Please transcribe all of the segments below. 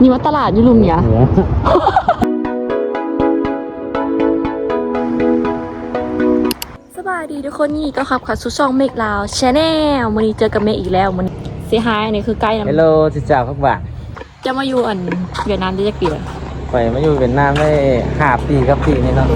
นี่ว่าตลาดอยู่ลุมเนี่ย สบายดีทุกคนนี่ก็ขับขับสู่ช่องเมกลาวชาแนลวันนี้เจอกับเมกอีกแล้ววันนี้เสียหายนี่คือใกล้นะฮัลโหลจิจ่าพักบ่าจะมาอยู่อันเวียดนามได้จักปีแล้วไปมาอยู่เวียดนามได้ห้าปีกับปีนี่เนาะ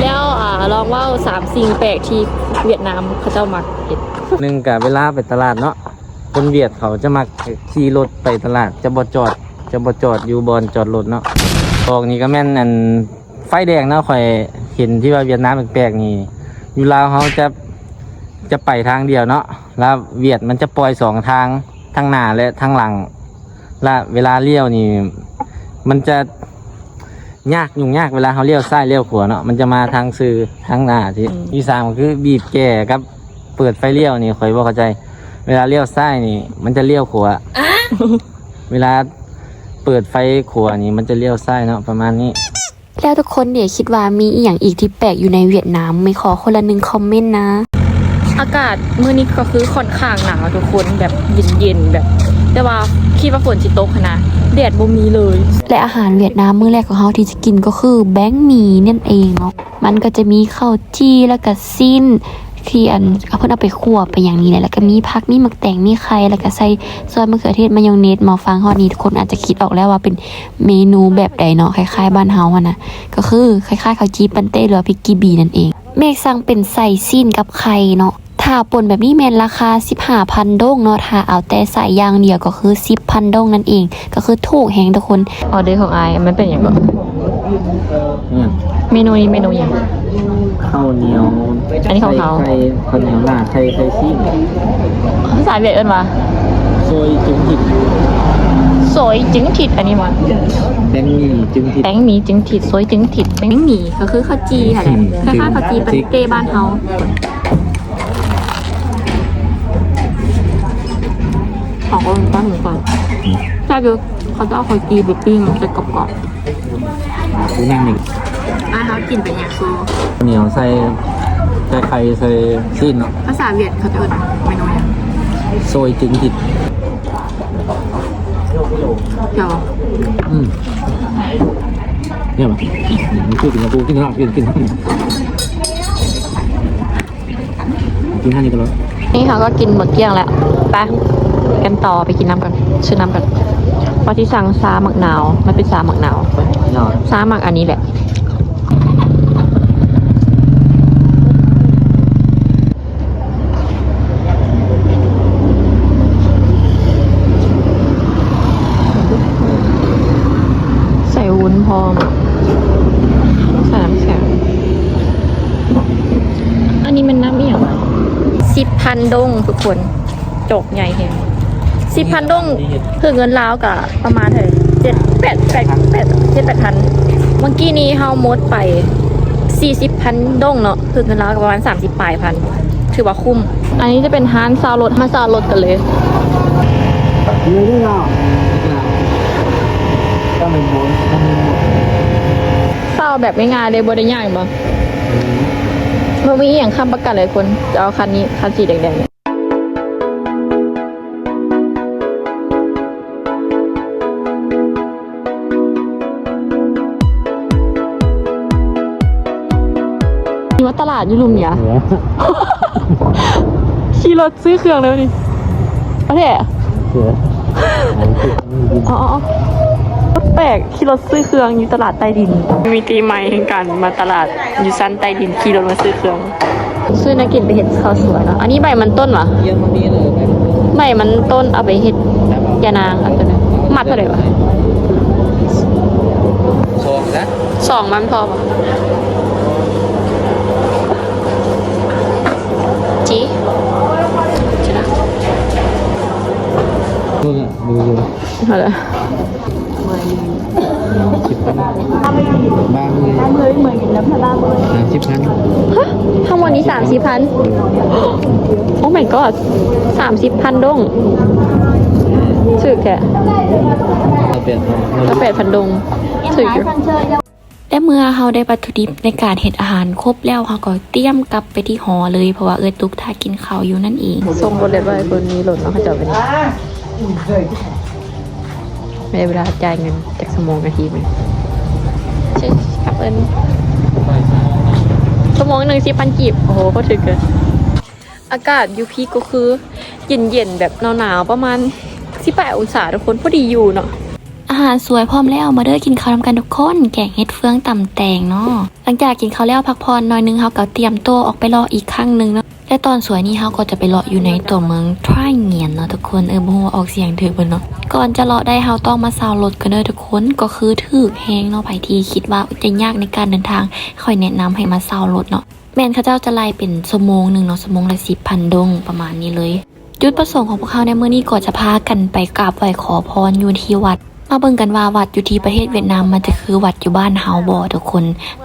แล้วอ่าลองเว่าสามสิ่งแปลกที่เวียดนามเขาเจ้ามักเห็นหนึ่งกับเวลาไปตลาดเนาะคนเวียดเขาจะมักขี่รถไปตลาดจะบ่จอด จะบ่จอดอยู่บอนจอดรถเนาะตอกนี่ก็แม่นอันไฟแดงเนาะข่อยเห็นที่ว่าเวียดนามแปลกๆนี่อยู่ลาวเขาจะจะไปทางเดียวเนาะแล้วเวียดมันจะปล่อยสองทางทางหน้าและทางหลังและเวลาเลี้ยวนี่ มันจะยากยุ่งยากเวลาเขาเลี้ยวซ้ายเลี้ยวขวาเนาะมันจะมาทางซื้อทางหน้าที่ที่สามก็คือบีบแก่กับเปิดไฟเลี้ยวนี่คอยบอกเข้าใจ เวลาเลี้ยวซ้ายนี่ มันจะเลี้ยวขวาเวลา เปิดไฟขวานี่มันจะเลี้ยวซ้ายเนาะประมาณนี้ แล้วทุกคนเนี่ยคิดว่ามีอีกอย่างอีกที่แปลกอยู่ในเวียดนามไม่ขอคนละหนึ่งคอมเมนต์นะ อากาศมื้อนี้ก็คือค่อนข้างหนาวทุกคนแบบเย็นๆแบบ แต่ว่าคิดว่าฝนสิตกหั้นนะแดดบ่มีเลย และอาหารเวียดนามมื้อแรกของเขาที่จะกินก็คือแบงก์หมี่นั่นเองเนาะมันก็จะมีข้าวจี้แล้วก็สิ้น ที่อันเอาเพิ่นเอาไปคั่วไปอย่างนี้แหละแล้วก็มีผักมีหมักแตงมีไข่แล้วก็ใส่ซอสมะเขือเทศมายองเนสมาฟังฮอดนี้ทุกคนอาจจะคิดออกแล้วว่าเป็นเมนูแบบใดเนาะคล้ายๆบ้านเฮาอะนะก็คือคล้ายๆข้าวจี้ปันเต้หรือว่าพริกกีบีนั่นเอง เมฆสั่งเป็นใส่สิ้นกับไข่เนาะถ้าป่นแบบนี้แมนราคา 15,000ด้งเนาะถ้าเอาแต่ใส่อย่างเดียวก็คือ 10,000ด้งนั่นเอง ก็คือถูกแหงทุกคนออเดอร์ของไอมันเป็นอย่างแบบเนี่ยเมนูนี้เมนูอย่าง ข้าวเหนียวอันนี้ของเขา ไข่ข้าวเหนียวลาดไข่ไข่ซีนภาษาเวียดเอิ้นว่าโซยจุ๋มหิดสวยจึงถิดอันนี้มันแบงมี่จุ๋มหิดแตงหมีจึงถิดสวยจึงถิดแตงหมีก็คือข้าวจีค่ะแหละอืมคล้ายๆข้าวจีเป็นเต้บ้านเฮาของคนบ้านหมูก่อนใช่คือเขาจะเอาข้าวจีไปปิ้งมันจะกรอบดูนั่งหนึ่งๆอะเขา กินเป็นอย่างซูข้าวเหนียวใส่ใส่ไข่ใส่ซีนเนาะภาษาเวียดเขาจะเอิ้นเมนูอย่างโซยจุ๋มหิดเดี๋ยวอืมเนี่ยมั้ยมันคือกินกับกูกินข้าวกินกินกินข้าวนี่ก็แล้วนี่เขาก็กินหมดเกลี้ยงแล้วไปกันต่อไปกินน้ำกันชื่อน้ำกันพอที่สั่งซาหมักหนาวมันเป็นซาหมักหนาวยอดซาหมักอันนี้แหละ ใส่วุ้นพร้อมใส่น้ำแข็งอันนี้มันน้ำเอี่ยงสิบ พันดงทุกคนจกใหญ่เห็นสิบพันดงคือเงินลาวกับประมาณเท่าไหร่เจ็ดแปดแปดแปดเจ็ดแปดพันเมื่อกี้นี้เฮามดไปสี่สิบพันดงเนาะคือเงินลาวกับประมาณสามสิบปลายพันถือว่าคุ้ม อันนี้จะเป็นฮานซาวรถมาซาวรถกันเลยมีด้วยเหรอก็เป็นโบนก็เป็นโบนซาวแบบง่ายๆเลยบริยากบ่ มันมีอหย่างค้ำประกันเลยคนจะเอาคันนี้คันสีแดงๆเนี่ยนี่ว่าตลาดอยู่ลุมเนี่ยขี่รถซื้อเครื่องแล้วนี่ประเทศเสืออ๋ออ๋อ แปลกขี่รถซื้อเครื่องอยู่ตลาดใต้ดิน มีตีใหม่แห่งการมาตลาดอยู่ชั้นใต้ดินขี่รถมาซื้อเครื่อง ซื้อนักกินไปเห็ดข้าวสวยเนาะอันนี้ใบมันต้นวะเยี่ยมวันนี้เลยใบมันต้นเอาไปเห็ดยานางอันตัวนึงมัดเท่าไหร่วะโชว์นะสองมันพอปะ ดูเนี่ยดูดูเท่าไหร่สิบพันบ้านเลยบ้านเลยเหมือนกันแล้วบ้านเลยสามสิบพันฮะทั้งหมดนี้สามสิบพันโอ้ my god สามสิบพันดงถือแกเราเปลี่ยนก็แปดพันดงถืออยู่และเมื่อเราได้วัตถุดิบในการเฮ็ดอาหารครบแล้วเราก็เตรียมกลับไปที่หอเลยเพราะว่าเอิร์ตุกท่ากินข้าวอยู่นั่นเองทรงบนเลยว่าคนนี้หล่นแล้วเขาจะเป็น ไม่ได้เวลาจ่ายเงินจากสมองนาทีมันใช่ครับเอิญสมองหนึ่งสิพันกีบ โอ้โหก็ถึงเกินอากาศอยูพีก็คือ เย็นๆ แบบหนาวๆ ประมาณสิบแปดองศาทุกคนพอดีอยู่เนาะอาหารสวยพร้อมแล้วมาเด้อกินข้าวนำกันทุกคน แกงเห็ดเฟืองตำแตงเนาะหลังจากกินข้าวแล้วพักผ่อนหน่อยนึงเฮาก็เตรียมตัวออกไปรออีกครั้งหนึงเนาะ และตอนสวยนี้เฮาก็จะไปรออยู่ในตัวเมืองทรายเงียนเนาะทุกคนเออบ่ฮู้ว่าออกเสียงถูกบ่เนาะก่อนจะรอได้เฮาต้องมาซาวรถกันเด้อทุกคนก็คือถึกแฮงเนาะไผที่คิดว่าจะยากในการเดินทางค่อยแนะนำให้มาซาวรถเนาะแม่นเขาเจ้าจะไล่เป็นชั่วโมงหนึ่งเนาะชั่วโมงละ10,000ดงประมาณนี้เลยจุดประสงค์ของพวกเขาในเมื่อนี้ก็จะพากันไปกราบไหว้ขอพรอยู่ที่วัด มาเบิ่งกันว่าวัดอยู่ที่ประเทศเวียดนามมันจะคือวัดอยู่บ้านเฮาบ่ทุกคน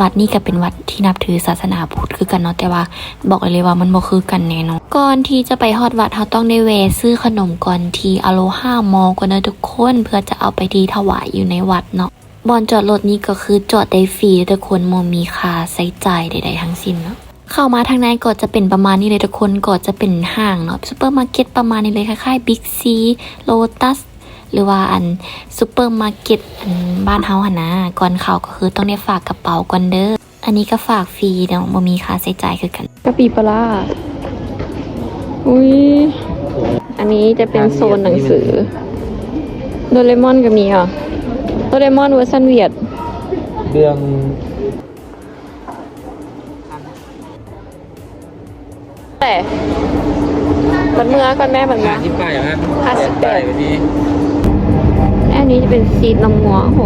วัดนี้ก็เป็นวัดที่นับถือศาสนาพุทธคือกันเนาะแต่ว่า บอกเลยว่ามันบ่คือกันแน่นอนก่อนที่จะไปฮอดวัดเฮาต้องได้แวะซื้อขนมก่อนที่อโลฮามอก่อนเด้อทุกคนเพื่อจะเอาไปที่ถวายอยู่ในวัดเนาะบอนจอดรถนี้ก็คือจอดได้ฟรีทุกคนบ่มีค่าใช้จ่ายใดๆทั้งสิ้นเนาะเข้ามาทางในก็จะเป็นประมาณนี้เลยทุกคนก็จะเป็นห้างเนาะซูเปอร์มาร์เก็ตประมาณนี้เลยคล้ายๆบิ๊กซีโลตัส หรือว่าอันซูเปอร์มาร์เก็ตอันบ้านเฮาหนนะก่อนเข้าก็คือต้องได้ฝากกระเป๋าก่อนเด้ออันนี้ก็ฝากฟรีเนาะบ่มีค่าใช้จ่ายคือกันกะปิปลาร้าอุ้ยอันนี้จะเป็นโซนหนังสือโดเรมอนก็มีอะโดเรมอนเวอร์ชันเวียดเรื่องแต่บันเมื่อก่อนแม่บันเมื่อที่ป้ายฮะห้าสิบแปดป้ายวันนี้อั นนี้จะเป็นซีดน้ำงัวโห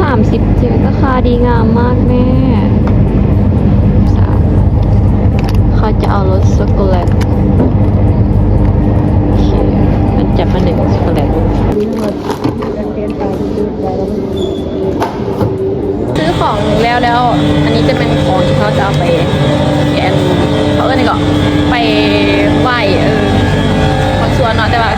สามสิบเจ็ดราคาดีงามมากแม่สามเขาจะเอารสช็อกโกแลตโอเคมันจะมาหนึ่งช็อกโกแลตซื้อของแล้วแล้ว อันนี้จะเป็นของที่เขาจะเอาไปแกนเขาเอ้ยนี่ก็ไปไหวเออคนสวนเนาะแต่ว่า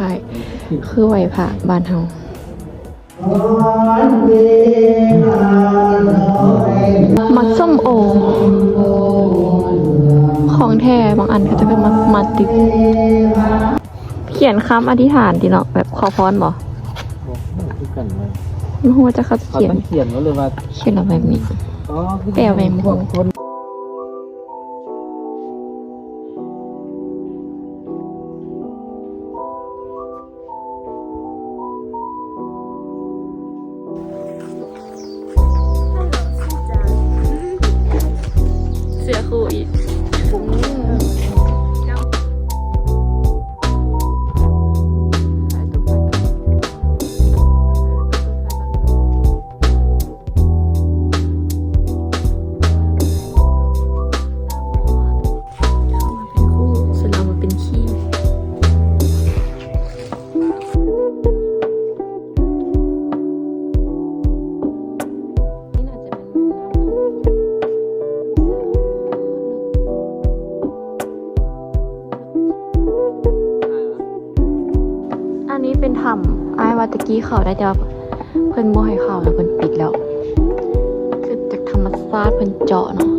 ล้ายๆคือไหวพระบ้านเฮามัดส้มโอ ของแท้บางอันก็จะเป็นมัดมัดติด เขียนคำอธิษฐานดีเนาะแบบขอพรบ่คือกันเลยไม่รู้ว่าจะเขาเขาเขียนต้องเขียนไว้เลยว่าเขียนอะไรแบบนี้อ๋อคือแปลไว้หมดพวกคน อ กี้เขาได้แต่ว่าเพิ่นบ่ให้เขาแล้วเพิ่นปิดแล้ว คือจากธรรมชาติเพิ่นเจาะเนาะ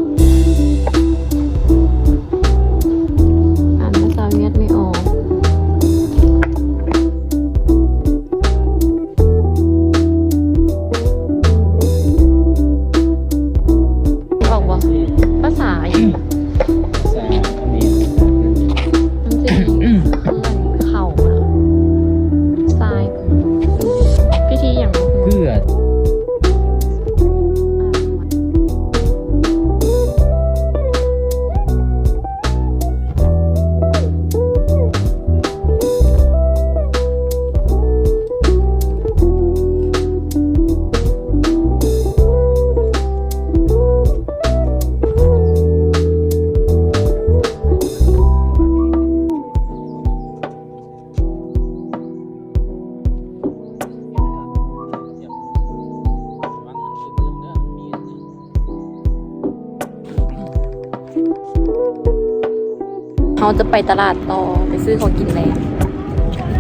เขาจะไปตลาดต่อไปซื้อของกินแรง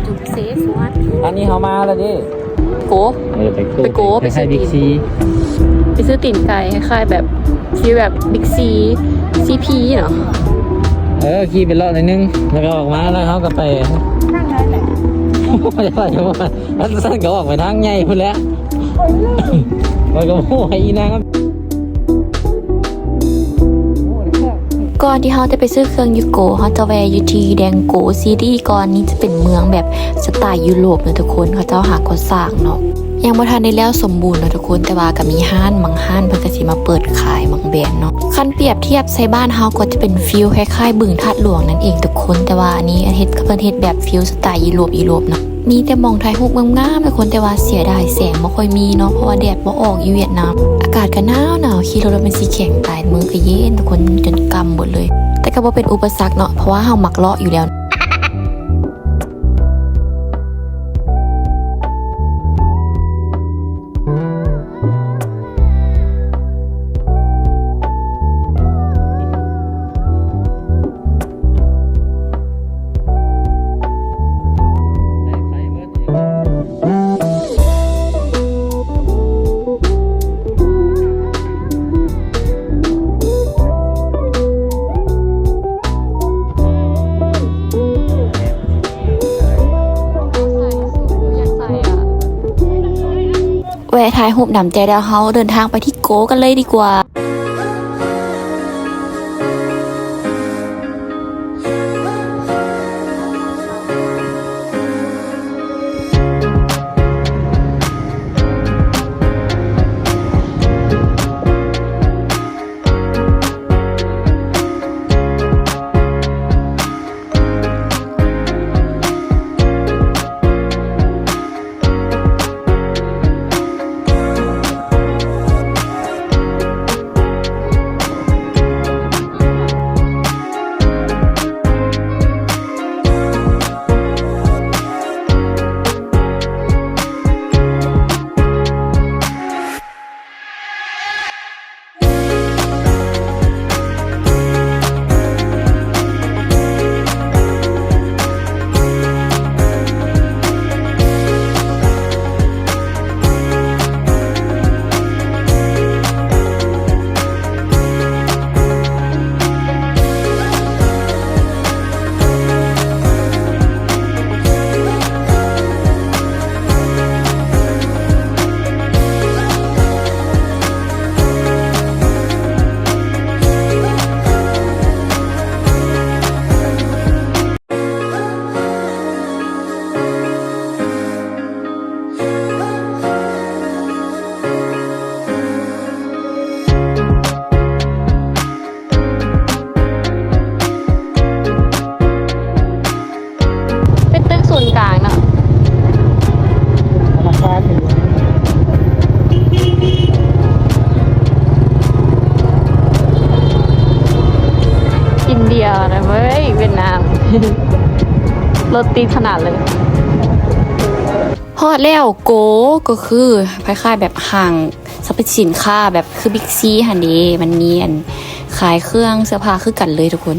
จุดเซฟวัดอันนี้เขามาแล้วดิโกเออไปโกไปโกไปซื้อบิ๊กซีไปซื้อตีนไก่คล้ายๆแบบฟีลแบบบิ๊กซีซีพีเนาะเออขี่ไปรอบหน่อยนึงแล้วก็ออกมาแล้วเขาก็ไปนั่งได้แหละไม่ได้ว่าจะว่าแล้วสั้นก็ออกไปทางใหญ่พุ่นแหล้วมันก็โม่ให้อีนาง ก่อนที่เขาจะไปซื้อเครื่องยูโกเขาจะแวะอยู่ที่แดงโกซีรีส์ก่อนนี้จะเป็นเมืองแบบสไตล์ยุโรปเนอะทุกคนเขาเจ้าหาก่อสร้างเนาะยังบ่ทันได้แล้วสมบูรณ์เนอะทุกคนแต่ว่าก็มีห้านบางห้านเพิ่นก็สิมาเปิดขายบางแบรนด์เนาะคันเปรียบเทียบใส่บ้านเฮาก็จะเป็นฟิลคล้ายๆบึงธาตุหลวงนั่นเองทุกคนแต่ว่าอันนี้เฮ็ดเพิ่นเฮ็ดแบบฟิลสไตล์ยุโรปยุโรปเนาะ มีแต่มองถ่ายรูปงามๆทุกคนแต่ว่าเสียดายแสงบ่ค่อยมีเนาะเพราะว่าแดดบ่ออกอยู่เวียดนามอากาศก็หนาวหนาวขี่รถแล้วเป็นสีแข็งตายมือก็เย็นทุกคนจนกำหมดเลย แต่ก็บ่เป็นอุปสรรคเนาะเพราะว่าเฮามักเลาะอยู่แล้ว แวะถ่ายรูปนำใจแล้วเฮาเดินทางไปที่โกกันเลยดีกว่า รถติดขนาดเลยฮอดแล้วโกก็คือคล้ายๆแบบห่างสรรพสินค้าแบบคือบิ๊กซีฮันเดมันเนียนขายเครื่องเสื้อผ้าคือกันเลยทุกคน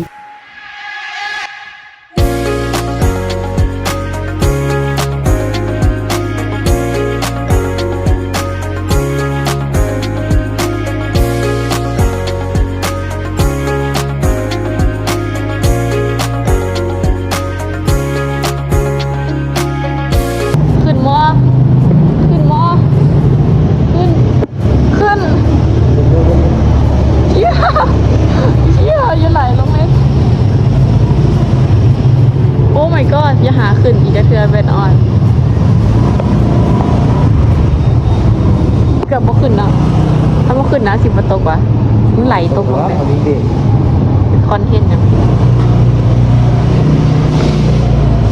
Oh ขึ้นนะสิบมาตกว่ะมันไหลตกลงว่าไปพอดีเด็กคอนเทนต์นะ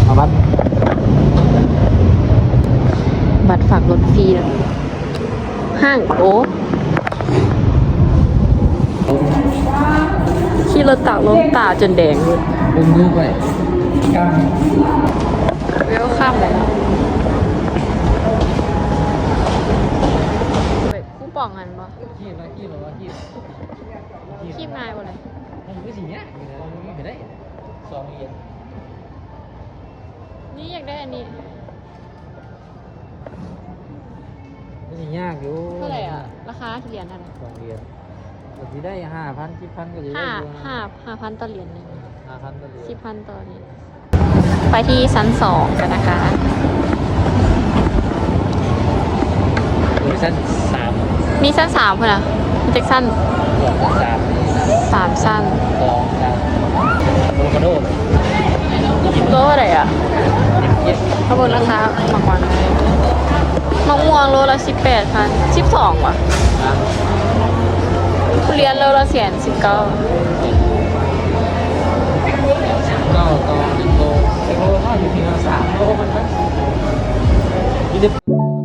เอาบัตรบัตรฝากรถฟรีนะห้างโอ้ขี่รถตากลมตาจนแดงเลยอุ้มลูกไปกล้ามเวลข้ามเลยนะไปคู่ป่ องกันปะขี้มาขี้หรอวะขี้คีบนายบ่เลยมันก็สิเนี้ยอยู่นะมันไม่ได้สองเหรียญนี่อยากได้อันนี้ก็สิยากอยู่เท่าไหร่อะราคาเหรียญเท่าไหร่สองเหรียญก็สิได้ห้าพันสิบพันก็สิได้ห้าอยู่ห้าห้าพันต่อเหรียญหนึ่งห้าพันก็เหรียญสิบพันต่อเหรียญไปที่ชั้นสองกันนะคะเวอร์ชันสาม มีชั้นสามคนอะมีเจ็กสั้นเกือบจะสามนี่นะสามสั้นสองสามโบคาโดโลเท่าไหร่อะเย็ดขบวนราคาหมักหวานเลยมะม่วงโลละสิบแปดพันสิบสองว่ะนะทุเรียนโลละเสียนสิบเก้าเก้าต่อหนึ่งโลหนึ่งโลเท่าอยู่ที่สามโลมันนะยี่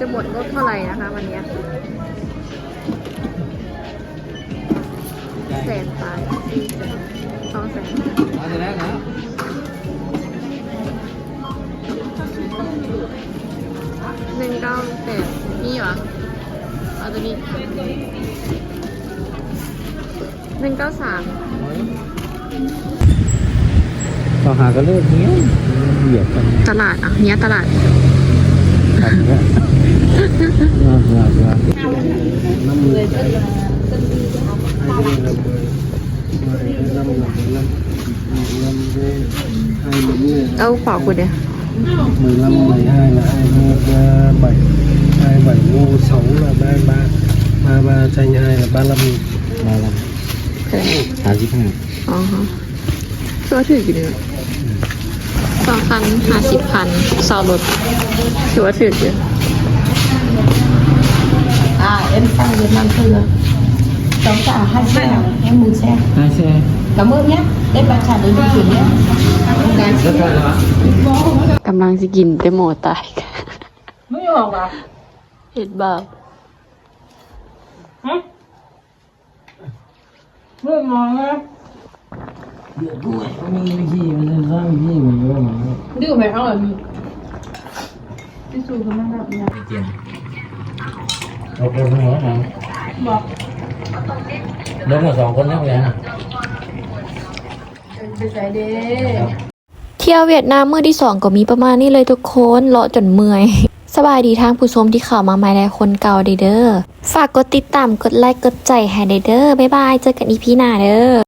จะหมดงบเท่าไหร่นะคะ วันนี้แสนปลายสี่แสนสองแสนเอาจะได้นะหนึ่งเก้าแปดนี่เหรอเอาตัวนี้หนึ่งเก้าสามต่อหาก็เลิกเนี้ยเหยียบกันตลาดอะเนี้ยตลาดค รับเนี่ยว่าว่าว่าน้ำมือาเปล่าคุณเดียว mười lăm mười hai là hai mươi bảy hai bảy ngô sáu là ba ba ba ba chanh hai là ba lăm nghìn มาลเท่าไหร่ำหาสิบห้าอ๋ฮะตัวถือกี่เดือนสองพันห้าสิบพันสาวรถถือว่าถือเยอะ À, em sang Việt Nam chơi rồi. Cháu trả hai xe, em một xe. ห้าแช่ Cảm ơn nhé. Em bạn trả đến địa chỉ nhé. แล้วก็อะไรวะกำลังจะกินแต่หมอตาย Mới học à? เห็ดบ่าว Mới mòn á. มีวิธีมันจะสร้างวิธีมันก็มัน Đưa mẹ không là gì? Cái dù của nó đậm nhỉ? เจีย น một một nữa hả บอกลงมาสองคนแล้วไงไปใส่เด้เที่ยวเวียดนามมื้อที่สองก็มีประมาณนี้เลยทุกคนเลาะจนเมื่อยสบายดีทางผู้ชมที่เข้ามาใหม่และคนเก่าเด้อเด้อฝากกดติดตามกดไลค์กดใจให้เด้อบ๊ายบาย เจอกันอีพีหน้าเด้อ